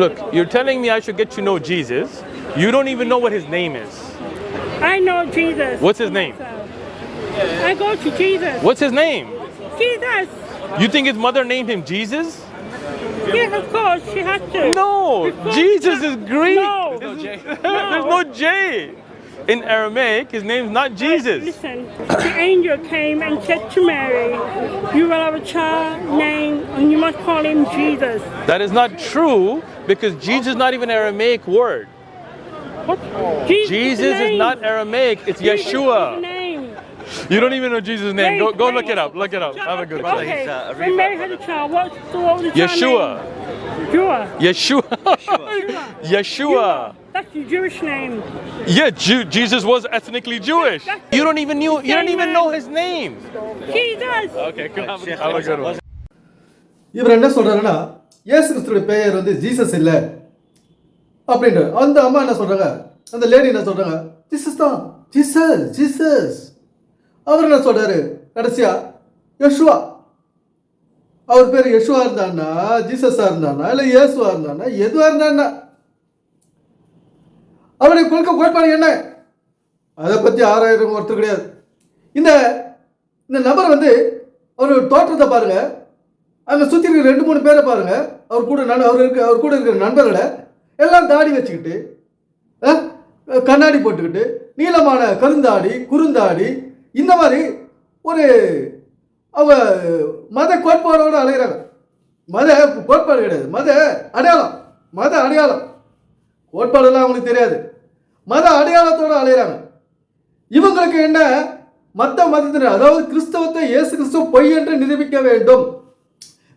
Look, you're telling me I should get to know Jesus. You don't even know what his name is. I know Jesus. What's his name? I go to Jesus. What's his name? Jesus. You think his mother named him Jesus? Yes, of course, she has to. No, Because- Jesus is Greek. No. There's There's no J. In Aramaic, his name's not Jesus. Listen, the angel came and said to Mary, You will have a child named, you must call him Jesus. That is not true because Jesus is not even an Aramaic word. What? Jesus, Jesus is not Aramaic, it's Jesus Yeshua. name. You don't even know Jesus' name. Go, go look it up. Look it up. Have a good one. Okay, He's, uh, when Mary had a child, what's the, what was the Yeshua. Yeshua. Yeshua. Yeshua. That's the Jewish name. Yeah, Jew, Jesus was ethnically Jewish. You don't even knew. You don't even know his name. Jesus. Okay, good. Have a, have a good one. இவர் என்ன சொல்கிறாங்கன்னா இயேசு கிறிஸ்துடைய பெயர் வந்து Jesus இல்லை. அப்படின்ற அந்த அம்மா என்ன சொல்கிறாங்க அந்த லேடி என்ன சொல்கிறாங்க ஜீசஸ் தான். Jesus Jesus. அவர் என்ன சொல்கிறாரு கடைசியா யெஷுவா அவர் பேர் யெஷுவா இருந்தான்னா ஜீசஸா இருந்தானா இல்லை இயேசுவா இருந்தானா எதுவா இருந்தான்னா. அவருடைய கொள்கை கோட்பாடு என்ன? அதை பற்றி ஆறாயிரம் ஒருத்தர் கிடையாது. இந்த இந்த நபர் வந்து அவர் தோற்றத்தை பாருங்கள் அங்கே சுற்றி இருக்கிற ரெண்டு மூணு பேரை பாருங்க. அவர் கூட நன் அவர் இருக்க அவர் கூட இருக்கிற நண்பர்களை எல்லாம் தாடி வச்சுக்கிட்டு கண்ணாடி போட்டுக்கிட்டு நீளமான கருந்தாடி குறுந்தாடி இந்த மாதிரி ஒரு அவங்க மத கோட்பாடோடு அலைகிறாங்க மத கோட்பாடு கிடையாது. மத அடையாளம். மத அடையாளம். கோட்பாடெல்லாம் அவங்களுக்கு தெரியாது. மத அடையாளத்தோடு அலைகிறாங்க இவங்களுக்கு என்ன? மற்ற மதத்தினர் அதாவது கிறிஸ்தவத்தை இயேசு கிறிஸ்துவ பொய் என்று நிரூபிக்க வேண்டும்.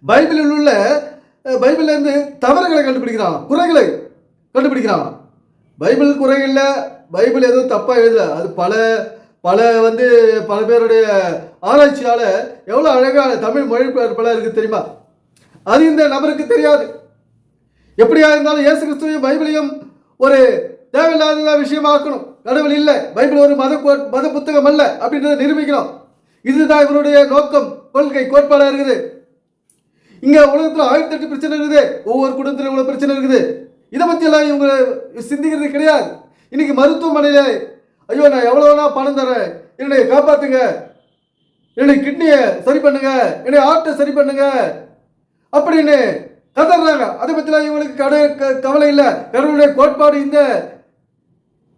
பைபிளில் உள்ள பைபிளில் இருந்து தவறுகளை கண்டுபிடிக்கிறான். குறைகளை கண்டுபிடிக்கிறான். பைபிள் குறை இல்லை பைபிள் எதுவும் தப்பாக எழுதல. அது பல பல வந்து பல பேருடைய ஆராய்ச்சியால் எவ்வளோ அழகான தமிழ் மொழிபெயர்ப்பெல்லாம் இருக்குது தெரியுமா? அது இந்த நபருக்கு தெரியாது. எப்படியா இருந்தாலும் இயேசு கிறிஸ்துவையும் பைபிளையும் ஒரு தேவையில்லாத விஷயமாக்கணும். கடவுள் இல்லை பைபிள் ஒரு மத மத புத்தகம் அல்ல அப்படின்றத நிரூபிக்கணும் இதுதான் இவருடைய நோக்கம் கொள்கை கோட்பாடாக இருக்குது. இங்க உலகத்துல ஆயிரத்தி எட்டு பிரச்சனை இருக்குது. ஒவ்வொரு குடும்பத்துல இவ்வளவு பிரச்சனை இருக்குது. இதை பத்தி எல்லாம் இவங்க சிந்திக்கிறது கிடையாது. இன்னைக்கு மருத்துவமனையில ஐயோ நான் எவ்வளவு பணம் தரேன். என்னை காப்பாத்துங்க. என்னுடைய கிட்னியை சரி பண்ணுங்க. என்னுடைய ஹார்ட்டை சரி பண்ணுங்க. அப்படின்னு கதறாங்க. அதை பத்திலாம் இவங்களுக்கு கடை க- கவலை இல்லை. கடவுளுடைய கோட்பாடு இந்த.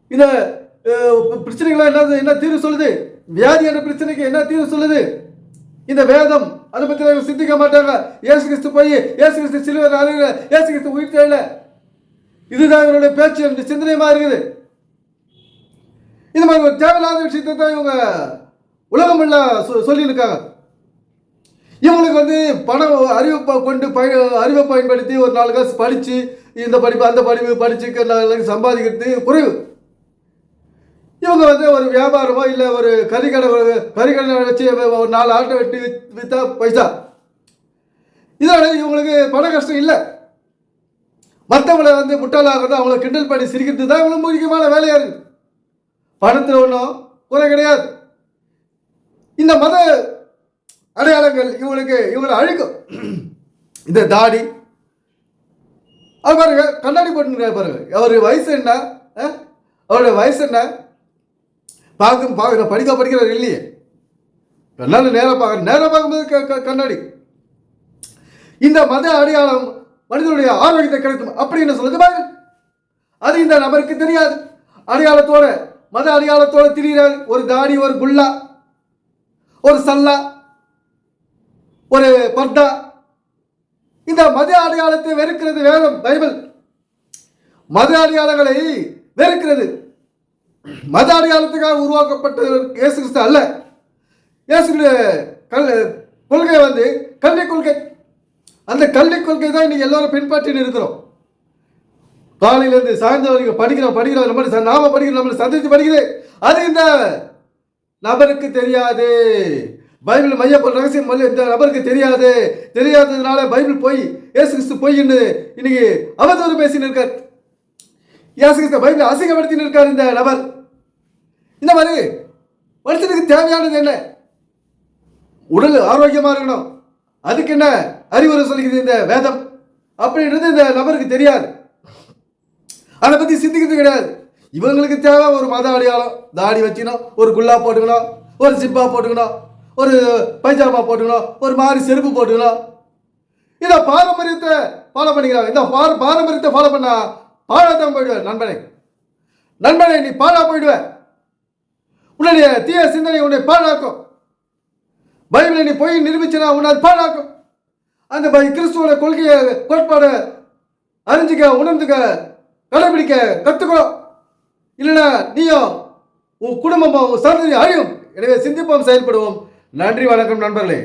இந்த பிரச்சனைகளாக என்ன என்ன தீர்வு சொல்லுது? வியாதி என்ற பிரச்சனைக்கு என்ன தீர்வு சொல்லுது? இந்த வேதம் அதை பற்றி இவங்க சிந்திக்க மாட்டாங்க. ஏசு கிறிஸ்து போய் ஏசு கிறிஸ்து சிலுவர் அழுகிற ஏசு கிறிஸ்து உயிர் தெரியல. இதுதான் இவருடைய பேச்சு என்று சிந்தனையமா இருக்குது இது மாதிரி ஒரு தேவையில்லாத விஷயத்தை தான் இவங்க உலகம் எல்லாம் சொ- சொல்லியிருக்காங்க. இவங்களுக்கு வந்து பணம் அறிவை கொண்டு பய அறிவை பயன்படுத்தி ஒரு நாலு காசு படித்து இந்த படிப்பு அந்த படிப்பு படித்து சம்பாதிக்கிறது குறைவு. இவங்க வந்து ஒரு வியாபாரமோ இல்லை ஒரு கறிக்கடை கறிக்கடை வச்சு ஒரு நாலு ஆட்டை வெட்டி வித்- வித்தா பைசா. இதோட இவங்களுக்கு பண கஷ்டம் இல்லை. மற்றவங்களை வந்து முட்டாளாகிறது அவங்கள கிண்டல் பண்ணி சிரிக்கிறது தான் இவங்களுக்கு முக்கியமான வேலையாக இருக்குது பணத்தில் ஒன்றும் குறை கிடையாது. இந்த மத அடையாளங்கள் இவங்களுக்கு இவங்களை அழிக்கும். இந்த தாடி. அது பாருங்க கண்ணாடி போட்டுருக்காரு பாருங்க. அவர் வயசு என்ன ஆ? அவருடைய வயசு என்ன? பார்க்கும் பார்க்க படிக்க படிக்கிறார் இல்லையே. என்னால் நேராக பார்க்குற நேராக பார்க்கும்போது க- கண்ணாடி. இந்த மத அடையாளம் மனிதனுடைய ஆரோக்கியத்தை கிடைக்கும். அப்படின்னு சொல்லுது பாருங்க. அது இந்த நபருக்கு தெரியாது. அடையாளத்தோட மத அடையாளத்தோட திரிகிறார் ஒரு தாடி ஒரு குல்லா ஒரு சல்லா ஒரு பர்தா. இந்த மத அடையாளத்தை வெறுக்கிறது வேதம் பைபிள். மத அடையாளங்களை வெறுக்கிறது. மத அடையாளத்துக்காக உருவாக்கப்பட்ட இயேசு கிறிஸ்து அல்ல. இயேசுடைய கல் கொள்கை வந்து கல்வி கொள்கை. அந்த கல்வி கொள்கை தான் இன்னைக்கு எல்லாரும் பின்பற்றின்னு இருக்கிறோம். காலையிலேருந்து சாயந்தரம் வரைக்கும் படிக்கிறோம் படிக்கிறோம் நம்ம நாம படிக்கிறோம் நம்மளை சந்தித்து படிக்குது. அது இந்த நபருக்கு தெரியாது. பைபிள் மையப்பல் ரகசியம் மல்ல- இந்த நபருக்கு தெரியாது. தெரியாததுனால பைபிள் போய் ஏசு கிறிஸ்து பொய்ன்னு இன்னைக்கு அவதூறு பேசின்னு இருக்கார். ஏசு கிறிஸ்து பைபிள் அசிங்கப்படுத்தின்னு இருக்கார் இந்த நபர். இந்த மாதிரி மனுஷனுக்கு தேவையானது என்ன? உடல் ஆரோக்கியமா இருக்கணும். அதுக்கு என்ன அறிவுரை சொல்லுகிறது இந்த வேதம்? அப்படின்றது இந்த நபருக்கு தெரியாது. அதை பற்றி சிந்திக்கிறது கிடையாது. இவங்களுக்கு தேவை ஒரு மத அடையாளம். தாடி வச்சுக்கணும் ஒரு குல்லா போட்டுக்கணும் ஒரு சிப்பா போட்டுக்கணும் ஒரு பைஜாமா போட்டுக்கணும் ஒரு மாதிரி செருப்பு போட்டுக்கணும். இதை பாரம்பரியத்தை ஃபாலோ பண்ணிக்கிறாங்க இந்த பாரம்பரியத்தை ஃபாலோ பண்ணா பாழாதான் போயிடுவேன் நண்பனை. நண்பனை நீ பாழா போயிடுவேன் உன்னுடைய தீய சிந்தனை உன்னை பாழாக்கும். பைபிளை நீ போய் நிரூபிச்சினா உன்னை அது பாழாக்கும். அந்த பை கிறிஸ்துவோட கொள்கையை கோட்பாடை அறிஞ்சிக்க உணர்ந்துக்க கடைபிடிக்க கற்றுக்கோ இல்லைன்னா நீயும் உன் குடும்பமும் உன் சந்ததி அழியும் எனவே சிந்திப்போம் செயல்படுவோம். நன்றி வணக்கம் நண்பர்களே.